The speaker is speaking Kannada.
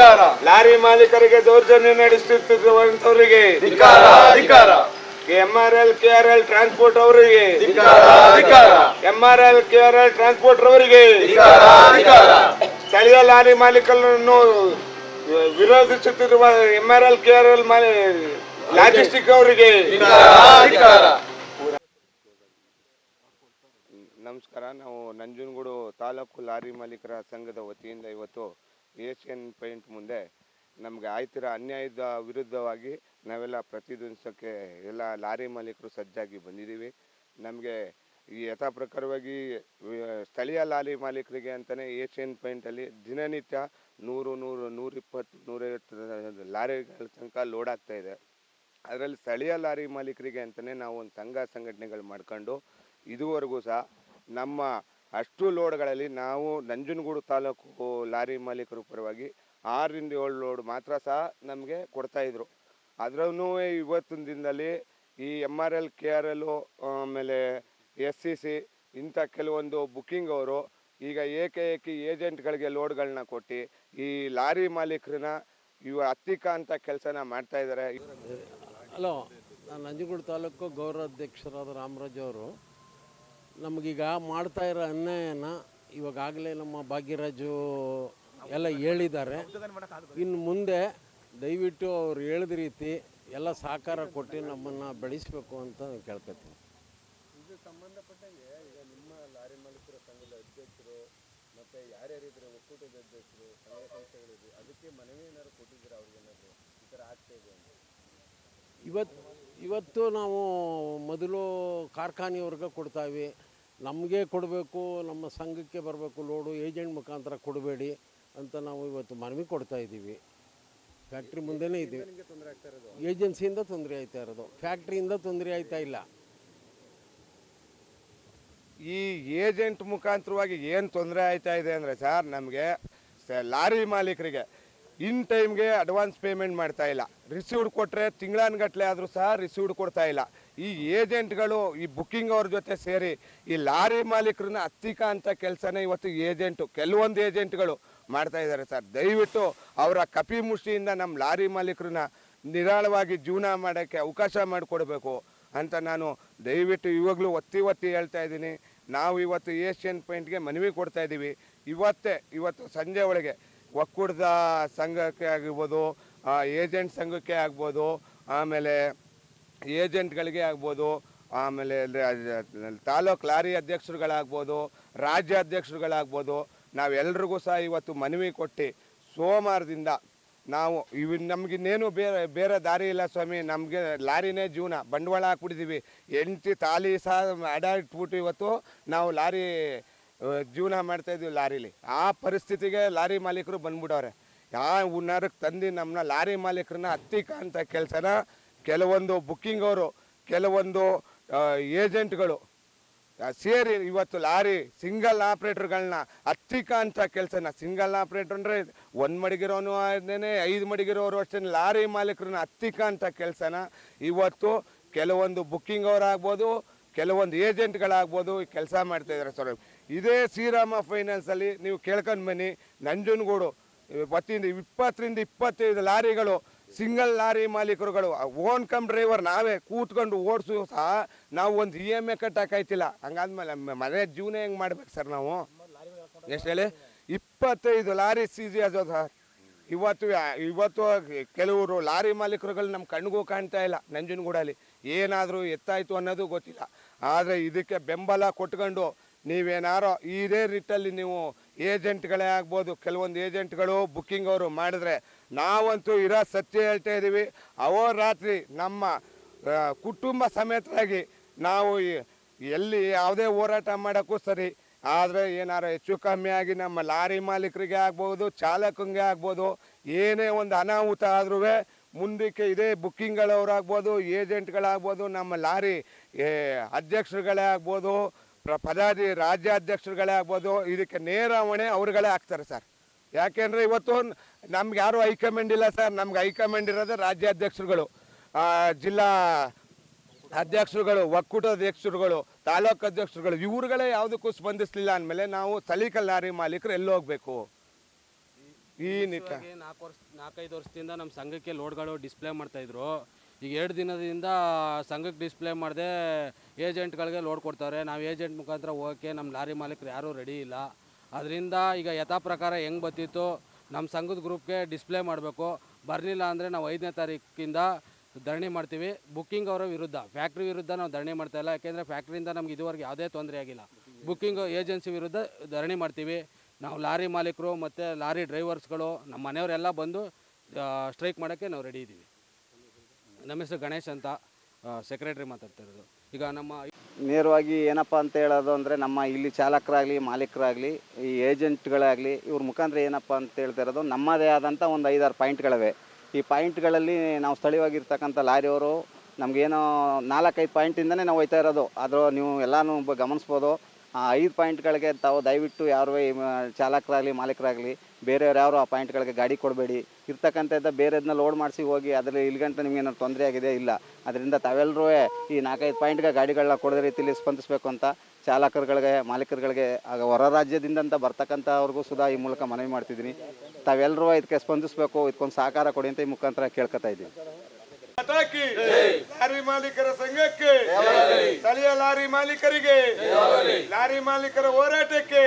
ಧಿಕ್ಕಾರ. ಲಾರಿ ಮಾಲೀಕರಿಗೆ ದೌರ್ಜನ್ಯ ನಡೆಸುತ್ತಿರುವಂತವರಿಗೆ ಧಿಕ್ಕಾರ. ಧಿಕ್ಕಾರ. M R L K R L transport ಅವರಿಗೆ M R L K R L transport ಅವರಿಗೆ ಸ್ಥಳೀಯ ಲಾರಿ ಮಾಲೀಕರನ್ನು ವಿರೋಧಿಸುತ್ತಿರುವ M R L K R L logistic ಅವರಿಗೆ ನಮಸ್ಕಾರ ನಾವು ನಂಜನಗೂಡು ತಾಲೂಕು ಲಾರಿ ಮಾಲೀಕರ ಸಂಘದ ವತಿಯಿಂದ ಇವತ್ತು ಏಷ್ಯನ್ ಪೇಂಟ್ ಮುಂದೆ ನಮಗೆ ಆಯ್ತಿರೋ ಅನ್ಯಾಯದ ವಿರುದ್ಧವಾಗಿ ನಾವೆಲ್ಲ ಪ್ರತಿಧ್ವನಿಸೋಕ್ಕೆ ಎಲ್ಲ ಲಾರಿ ಮಾಲೀಕರು ಸಜ್ಜಾಗಿ ಬಂದಿದ್ದೀವಿ. ನಮಗೆ ಈ ಯಥಾ ಪ್ರಕಾರವಾಗಿ ಸ್ಥಳೀಯ ಲಾರಿ ಮಾಲೀಕರಿಗೆ ಅಂತಲೇ ಏಷ್ಯನ್ ಪೇಂಟಲ್ಲಿ ದಿನನಿತ್ಯ ನೂರು ನೂರು, ನೂರಿಪ್ಪತ್ತು, ನೂರೈವತ್ತು ಲಾರಿಗಳ ತನಕ ಲೋಡ್ ಆಗ್ತಾ ಇದೆ. ಅದರಲ್ಲಿ ಸ್ಥಳೀಯ ಲಾರಿ ಮಾಲೀಕರಿಗೆ ಅಂತಲೇ ನಾವು ಒಂದು ಸಂಘ ಸಂಘಟನೆಗಳು ಮಾಡ್ಕೊಂಡು ಇದುವರೆಗೂ ಸಹ ನಮ್ಮ ಅಷ್ಟು ಲೋಡ್ಗಳಲ್ಲಿ ನಾವು ನಂಜನಗೂಡು ತಾಲೂಕು ಲಾರಿ ಮಾಲೀಕರು ಪರವಾಗಿ ಆರರಿಂದ ಏಳು ಲೋಡ್ ಮಾತ್ರ ಸಹ ನಮಗೆ ಕೊಡ್ತಾಯಿದ್ರು ಅದರಲ್ಲೂ ಇವತ್ತಿನ ದಿನದಲ್ಲಿ ಈ M R L K R L ಆಮೇಲೆ ಎಸ್ ಸಿ ಸಿ ಇಂಥ ಕೆಲವೊಂದು ಬುಕ್ಕಿಂಗ್ ಅವರು ಈಗ ಏಕಾಏಕಿ ಏಜೆಂಟ್ಗಳಿಗೆ ಲೋಡ್ಗಳನ್ನ ಕೊಟ್ಟು ಈ ಲಾರಿ ಮಾಲೀಕರನ್ನ ಇವ ಅತ್ತಿಕ ಅಂತ ಕೆಲಸನ ಮಾಡ್ತಾ ಇದ್ದಾರೆ ಹಲೋ, ನಾನು ನಂಜನಗೂಡು ತಾಲೂಕು ಗೌರವಾಧ್ಯಕ್ಷರಾದ ರಾಮರಾಜ್ ಅವರು. ನಮಗೀಗ ಮಾಡ್ತಾ ಇರೋ ಅನ್ಯಾಯನ ಇವಾಗಲೇ ನಮ್ಮ ಭಾಗ್ಯರಾಜು ಎಲ್ಲ ಹೇಳಿದ್ದಾರೆ. ಇನ್ನು ಮುಂದೆ ದಯವಿಟ್ಟು ಅವ್ರು ಹೇಳಿದ ರೀತಿ ಎಲ್ಲ ಸಹಕಾರ ಕೊಟ್ಟು ನಮ್ಮನ್ನು ಬೆಳೆಸಬೇಕು ಅಂತ ಕೇಳ್ಕೊತೀನಿ. ಇದು ಸಂಬಂಧಪಟ್ಟಂಗೆ ಈಗ ನಿಮ್ಮ ಲಾರಿ ಮಾಲೀಕರ ಸಂಘದ ಅಧ್ಯಕ್ಷರು ಮತ್ತೆ ಯಾರ್ಯಾರಿದ್ರೆ ಒಕ್ಕೂಟದ ಅಧ್ಯಕ್ಷರು ಸಂಘ ಸಂಸ್ಥೆಗಳಿದ್ರು ಅದಕ್ಕೆ ಮನವಿ ಏನಾದ್ರು ಕೊಟ್ಟಿದ್ದೀರಾ ಅವ್ರಿಗೇನಾದ್ರು ಈ ಥರ ಆಗ್ತಾ ಇದೆ ಅಂತ. ಇವತ್ತು ಇವತ್ತು ನಾವು ಮೊದಲು ಕಾರ್ಖಾನೆಯವ್ರಿಗೆ ಕೊಡ್ತಾವೆ. ನಮಗೆ ಕೊಡಬೇಕು ನಮ್ಮ ಸಂಘಕ್ಕೆ ಬರಬೇಕು ಲೋಡು ಏಜೆಂಟ್ ಮುಖಾಂತರ ಕೊಡಬೇಡಿ ಅಂತ ನಾವು ಇವತ್ತು ಮನವಿ ಕೊಡ್ತಾ ಇದ್ದೀವಿ. ಫ್ಯಾಕ್ಟ್ರಿ ಮುಂದೆನೇ ಇದ್ದೀವಿ. ತೊಂದರೆ ಏಜೆನ್ಸಿಯಿಂದ ತೊಂದರೆ ಆಯ್ತಾ ಇರೋದು. ಫ್ಯಾಕ್ಟ್ರಿಯಿಂದ ತೊಂದರೆ ಆಯ್ತಾ ಇಲ್ಲ. ಈ ಏಜೆಂಟ್ ಮುಖಾಂತರವಾಗಿ ಏನು ತೊಂದರೆ ಆಯ್ತಾ ಇದೆ ಅಂದರೆ ಸರ್ ನಮಗೆ ಲಾರಿ ಮಾಲೀಕರಿಗೆ ಇನ್ ಟೈಮ್ಗೆ ಅಡ್ವಾನ್ಸ್ ಪೇಮೆಂಟ್ ಮಾಡ್ತಾ ಇಲ್ಲ. ರಿಸೀವ್ಡ್ ಕೊಟ್ಟರೆ ತಿಂಗಳಾನ್ಗಟ್ಲೆ ಆದರೂ ಸಹ ರಿಸೀವ್ಡ್ ಕೊಡ್ತಾ ಇಲ್ಲ. ಈ ಏಜೆಂಟ್ಗಳು, ಈ ಬುಕ್ಕಿಂಗ್ ಅವ್ರ ಜೊತೆ ಸೇರಿ, ಈ ಲಾರಿ ಮಾಲೀಕರನ್ನ ಹತ್ತಿಕ ಅಂತ ಕೆಲಸನೇ ಇವತ್ತು ಏಜೆಂಟು, ಕೆಲವೊಂದು ಏಜೆಂಟ್ಗಳು ಮಾಡ್ತಾ ಇದ್ದಾರೆ ಸರ್. ದಯವಿಟ್ಟು ಅವರ ಕಪಿ ಮುಷ್ಟಿಯಿಂದ ನಮ್ಮ ಲಾರಿ ಮಾಲೀಕರನ್ನ ನಿರಾಳವಾಗಿ ಜೀವನ ಮಾಡೋಕ್ಕೆ ಅವಕಾಶ ಮಾಡಿಕೊಡ್ಬೇಕು ಅಂತ ನಾನು ದಯವಿಟ್ಟು ಇವಾಗಲೂ ಒತ್ತಿ ಒತ್ತಿ ಹೇಳ್ತಾ ಇದ್ದೀನಿ. ನಾವು ಇವತ್ತು ಏಷ್ಯನ್ ಪೇಂಟ್ಗೆ ಮನವಿ ಕೊಡ್ತಾ ಇದ್ದೀವಿ. ಇವತ್ತೇ, ಇವತ್ತು ಸಂಜೆ ಒಳಗೆ ಒಕ್ಕೂಟದ ಸಂಘಕ್ಕೆ ಆಗಿರ್ಬೋದು ಏಜೆಂಟ್ ಸಂಘಕ್ಕೆ ಆಗ್ಬೋದು, ಆಮೇಲೆ ಏಜೆಂಟ್ಗಳಿಗೆ ಆಗ್ಬೋದು, ಆಮೇಲೆ ತಾಲೂಕ್ ಲಾರಿ ಅಧ್ಯಕ್ಷರುಗಳಾಗ್ಬೋದು, ರಾಜ್ಯ ಅಧ್ಯಕ್ಷರುಗಳಾಗ್ಬೋದು, ನಾವೆಲ್ರಿಗೂ ಸಹ ಇವತ್ತು ಮನವಿ ಕೊಟ್ಟು ಸೋಮವಾರದಿಂದ ನಾವು ಇವ್ ನಮಗಿನ್ನೇನು ಬೇರೆ ಬೇರೆ ದಾರಿ ಇಲ್ಲ ಸ್ವಾಮಿ, ನಮಗೆ ಲಾರಿನೇ ಜೀವನ, ಬಂಡವಾಳ ಹಾಕ್ಬಿಟ್ಟಿದ್ದೀವಿ ಎಂಟಿ ತಾಲಿ ಸಹ ಅಡ ಇಟ್ಬಿಟ್ಟು ಇವತ್ತು ನಾವು ಲಾರಿ ಜೀವನ ಮಾಡ್ತಾ ಇದೀವಿ ಲಾರಿಲಿ. ಆ ಪರಿಸ್ಥಿತಿಗೆ ಲಾರಿ ಮಾಲೀಕರು ಬಂದ್ಬಿಡವ್ರೆ. ಯಾವ ಹುನ್ನಾರಕ್ಕೆ ತಂದು ನಮ್ಮನ್ನ ಲಾರಿ ಮಾಲೀಕರನ್ನ ಹತ್ತಿಕ ಅಂತ ಕೆಲಸನ ಕೆಲವೊಂದು ಬುಕ್ಕಿಂಗ್ ಅವರು, ಕೆಲವೊಂದು ಏಜೆಂಟ್ಗಳು ಸೇರಿ ಇವತ್ತು ಲಾರಿ ಸಿಂಗಲ್ ಆಪ್ರೇಟರ್ಗಳನ್ನ ಹತ್ತಿಕ ಅಂತ ಕೆಲಸನ ಸಿಂಗಲ್ ಆಪ್ರೇಟರ್ ಅಂದರೆ ಒಂದು ಮಡಿಗಿರೋನು ಅದೇನೆ, ಐದು ಮಡಿಗಿರೋರು ಅಷ್ಟೇ ಲಾರಿ ಮಾಲೀಕರನ್ನ ಹತ್ತಿಕ ಅಂತ ಕೆಲಸನ ಇವತ್ತು ಕೆಲವೊಂದು ಬುಕ್ಕಿಂಗ್ ಅವರಾಗ್ಬೋದು, ಕೆಲವೊಂದು ಏಜೆಂಟ್ಗಳಾಗ್ಬೋದು ಕೆಲಸ ಮಾಡ್ತಾ ಇದ್ದಾರೆ ಸರ್. ಇದೇ ಶ್ರೀರಾಮ ಫೈನಾನ್ಸಲ್ಲಿ ನೀವು ಕೇಳ್ಕೊಂಡು ಬನ್ನಿ, ನಂಜನಗೂಡು ವತಿಯಿಂದ ಇಪ್ಪತ್ತರಿಂದ ಇಪ್ಪತ್ತೈದು ಲಾರಿಗಳು ಸಿಂಗಲ್ ಲಾರಿ ಮಾಲೀಕರುಗಳು ಓನ್ ಕಮ್ ಡ್ರೈವರ್ ನಾವೇ ಕೂತ್ಕೊಂಡು ಓಡಿಸು ಸಹ ನಾವು ಒಂದು ಇ ಎಂ ಎ ಕಟ್ಟಕ್ಕಾಯ್ತಿಲ್ಲ ಹಂಗಾದ್ಮೇಲೆ ಮನೆ ಜೀವನ ಹೆಂಗೆ ಮಾಡ್ಬೇಕು ಸರ್ ನಾವು? ಎಷ್ಟು ಹೇಳಿ? ಇಪ್ಪತ್ತೈದು ಲಾರಿ ಸೀಜಿ ಅದು ಸರ್. ಇವತ್ತು ಇವತ್ತು ಕೆಲವರು ಲಾರಿ ಮಾಲೀಕರುಗಳು ನಮ್ಮ ಕಣ್ಣಿಗೂ ಕಾಣ್ತಾ ಇಲ್ಲ ನಂಜನಗೂಡಲ್ಲಿ. ಏನಾದರೂ ಎತ್ತಾಯಿತು ಅನ್ನೋದು ಗೊತ್ತಿಲ್ಲ. ಆದರೆ ಇದಕ್ಕೆ ಬೆಂಬಲ ಕೊಟ್ಕೊಂಡು ನೀವೇನಾರೋ ಇದೇ ರೀತಿಯಲ್ಲಿ ನೀವು ಏಜೆಂಟ್ಗಳೇ ಆಗ್ಬೋದು. ಕೆಲವೊಂದು ಏಜೆಂಟ್ಗಳು ಬುಕ್ಕಿಂಗ್ ಅವರು ಮಾಡಿದ್ರೆ ನಾವಂತೂ ಇರೋ ಸತ್ಯ ಹೇಳ್ತಾ ಇದ್ದೀವಿ. ರಾತ್ರಿ ನಮ್ಮ ಕುಟುಂಬ ಸಮೇತರಾಗಿ ನಾವು ಎಲ್ಲಿ ಯಾವುದೇ ಹೋರಾಟ ಮಾಡೋಕ್ಕೂ ಸರಿ. ಆದರೆ ಏನಾರು ಹೆಚ್ಚು ಕಮ್ಮಿ ಆಗಿ ನಮ್ಮ ಲಾರಿ ಮಾಲೀಕರಿಗೆ ಆಗ್ಬೋದು, ಚಾಲಕಂಗೆ ಆಗ್ಬೋದು, ಏನೇ ಒಂದು ಅನಾಹುತ ಆದ್ರೂ ಮುಂದಕ್ಕೆ ಇದೇ ಬುಕ್ಕಿಂಗ್ಗಳವರಾಗ್ಬೋದು ಏಜೆಂಟ್ಗಳಾಗ್ಬೋದು, ನಮ್ಮ ಲಾರಿ ಅಧ್ಯಕ್ಷರುಗಳೇ ಆಗ್ಬೋದು ಪ್ರ ಪದಾಧಿ ರಾಜ್ಯಾಧ್ಯಕ್ಷರುಗಳೇ ಆಗ್ಬೋದು ಇದಕ್ಕೆ ನೇರ ಹೊಣೆ ಅವ್ರುಗಳೇ ಆಗ್ತಾರೆ ಸರ್. ಯಾಕೆಂದರೆ ಇವತ್ತು ನಮ್ಗೆ ಯಾರು ಹೈಕಮಾಂಡ್ ಇಲ್ಲ ಸರ್ ನಮ್ಗೆ ಹೈಕಮಾಂಡ್ ಇರೋದು ರಾಜ್ಯಾಧ್ಯಕ್ಷರುಗಳು. ಆ, ಜಿಲ್ಲಾ ಅಧ್ಯಕ್ಷರುಗಳು ಒಕ್ಕೂಟ ಅಧ್ಯಕ್ಷರುಗಳು ತಾಲೂಕು ಅಧ್ಯಕ್ಷರುಗಳು ಇವ್ರುಗಳೇ ಯಾವುದಕ್ಕೂ ಸ್ಪಂದಿಸಲಿಲ್ಲ ಅಂದಮೇಲೆ ನಾವು ಸಲೀಕಲ್ ಲಾರಿ ಮಾಲೀಕರು ಎಲ್ಲಿ ಹೋಗ್ಬೇಕು? ಈ ನಿಟ್ಟ ನಾಲ್ಕು ವರ್ಷ ನಾಲ್ಕೈದು ವರ್ಷದಿಂದ ನಮ್ಮ ಸಂಘಕ್ಕೆ ಲೋಡ್ಗಳು ಡಿಸ್ಪ್ಲೇ ಮಾಡ್ತಾಯಿದ್ರು ಈಗ ಎರಡು ದಿನದಿಂದ ಸಂಘಕ್ಕೆ ಡಿಸ್ಪ್ಲೇ ಮಾಡಿದೆ ಏಜೆಂಟ್ಗಳಿಗೆ ಲೋಡ್ ಕೊಡ್ತಾರೆ ನಾವು ಏಜೆಂಟ್ ಮುಖಾಂತರ ಹೋಗೋಕ್ಕೆ ನಮ್ಮ ಲಾರಿ ಮಾಲೀಕರು ಯಾರೂ ರೆಡಿ ಇಲ್ಲ. ಅದರಿಂದ ಈಗ ಯಥಾ ಪ್ರಕಾರ ಹೆಂಗೆ ಬತ್ತಿತ್ತು ನಮ್ಮ ಸಂಘದ ಗ್ರೂಪ್ಗೆ ಡಿಸ್ಪ್ಲೇ ಮಾಡಬೇಕು. ಬರಲಿಲ್ಲ ಅಂದರೆ ನಾವು ಐದನೇ ತಾರೀಕಿಂದ ಧರಣಿ ಮಾಡ್ತೀವಿ. ಬುಕ್ಕಿಂಗ್ ಅವರ ವಿರುದ್ಧ ಫ್ಯಾಕ್ಟ್ರಿ ವಿರುದ್ಧ ನಾವು ಧರಣಿ ಮಾಡ್ತಾ ಇಲ್ಲ. ಯಾಕೆಂದರೆ ಫ್ಯಾಕ್ಟ್ರಿಯಿಂದ ನಮ್ಗೆ ಇದುವರೆಗೆ ಯಾವುದೇ ತೊಂದರೆ ಆಗಿಲ್ಲ. ಬುಕ್ಕಿಂಗ್ ಏಜೆನ್ಸಿ ವಿರುದ್ಧ ಧರಣಿ ಮಾಡ್ತೀವಿ. ನಾವು ಲಾರಿ ಮಾಲೀಕರು ಮತ್ತು ಲಾರಿ ಡ್ರೈವರ್ಸ್ಗಳು ನಮ್ಮ ಮನೆಯವರೆಲ್ಲ ಬಂದು ಸ್ಟ್ರೈಕ್ ಮಾಡೋಕ್ಕೆ ನಾವು ರೆಡಿ ಇದ್ದೀವಿ ನಮ್ಮ ಹೆಸರು ಗಣೇಶ್ ಅಂತ ಸೆಕ್ರೆಟ್ರಿ ಮಾತಾಡ್ತಾ ಈಗ ನಮ್ಮ ನೇರವಾಗಿ ಏನಪ್ಪ ಅಂತ ಹೇಳೋದು ಅಂದರೆ ನಮ್ಮ ಇಲ್ಲಿ ಚಾಲಕರಾಗಲಿ, ಮಾಲೀಕರಾಗಲಿ, ಈ ಏಜೆಂಟ್ಗಳಾಗಲಿ ಇವ್ರ ಮುಖಾಂತರ ಏನಪ್ಪ ಅಂತ ಹೇಳ್ತಾ ಇರೋದು ನಮ್ಮದೇ ಆದಂಥ ಒಂದು ಐದಾರು ಪಾಯಿಂಟ್ಗಳಿವೆ ಈ ಪಾಯಿಂಟ್ಗಳಲ್ಲಿ ನಾವು ಸ್ಥಳೀಯವಾಗಿರ್ತಕ್ಕಂಥ ಲಾರಿಯವರು ನಮಗೇನೋ ನಾಲ್ಕೈದು ಪಾಯಿಂಟಿಂದನೇ ನಾವು ಹೋಯ್ತಾ ಇರೋದು. ಆದರೂ ನೀವು ಎಲ್ಲನೂ ಗಮನಿಸ್ಬೋದು. ಆ ಐದು ಪಾಯಿಂಟ್ಗಳಿಗೆ ತಾವು ದಯವಿಟ್ಟು ಯಾರು ಚಾಲಕರಾಗಲಿ, ಮಾಲೀಕರಾಗಲಿ, ಬೇರೆಯವ್ರು ಯಾರು ಆ ಪಾಯಿಂಟ್ಗಳಿಗೆ ಗಾಡಿ ಕೊಡಬೇಡಿ. ಇರ್ತಕ್ಕಂಥದ್ದು ಬೇರೆದನ್ನ ಲೋಡ್ ಮಾಡಿಸಿ ಹೋಗಿ ಅದರಲ್ಲಿ ಇಲ್ಲಿಗಂಟ ನಿಮ್ಗೆ ಏನಾದ್ರು ತೊಂದರೆ ಆಗಿದೆ ಇಲ್ಲ. ಅದರಿಂದ ತಾವೆಲ್ಲರೂ ಈ ನಾಲ್ಕೈದು ಪಾಯಿಂಟ್ಗೆ ಗಾಡಿಗಳನ್ನ ಕೊಡದ ರೀತಿಯಲ್ಲಿ ಸ್ಪಂದಿಸಬೇಕು ಅಂತ ಚಾಲಕರುಗಳಿಗೆ, ಮಾಲೀಕರುಗಳಿಗೆ, ಆಗ ಹೊರ ರಾಜ್ಯದಿಂದ ಬರ್ತಕ್ಕಂಥವ್ರಿಗೂ ಸುಧಾ ಈ ಮೂಲಕ ಮನವಿ ಮಾಡ್ತಿದ್ದೀನಿ. ತಾವೆಲ್ಲರೂ ಇದಕ್ಕೆ ಸ್ಪಂದಿಸಬೇಕು, ಇದಕ್ಕೊಂದು ಸಹಕಾರ ಕೊಡಿ ಅಂತ ಈ ಮುಖಾಂತರ ಕೇಳ್ಕೊತಾ ಇದ್ದೀನಿ. ಮಾತಾಕಿ ಲಾರಿ ಮಾಲೀಕರ ಸಂಘಕ್ಕೆ. ಸ್ಥಳೀಯ ಲಾರಿ ಮಾಲೀಕರಿಗೆ. ಲಾರಿ ಮಾಲೀಕರ ಹೋರಾಟಕ್ಕೆ.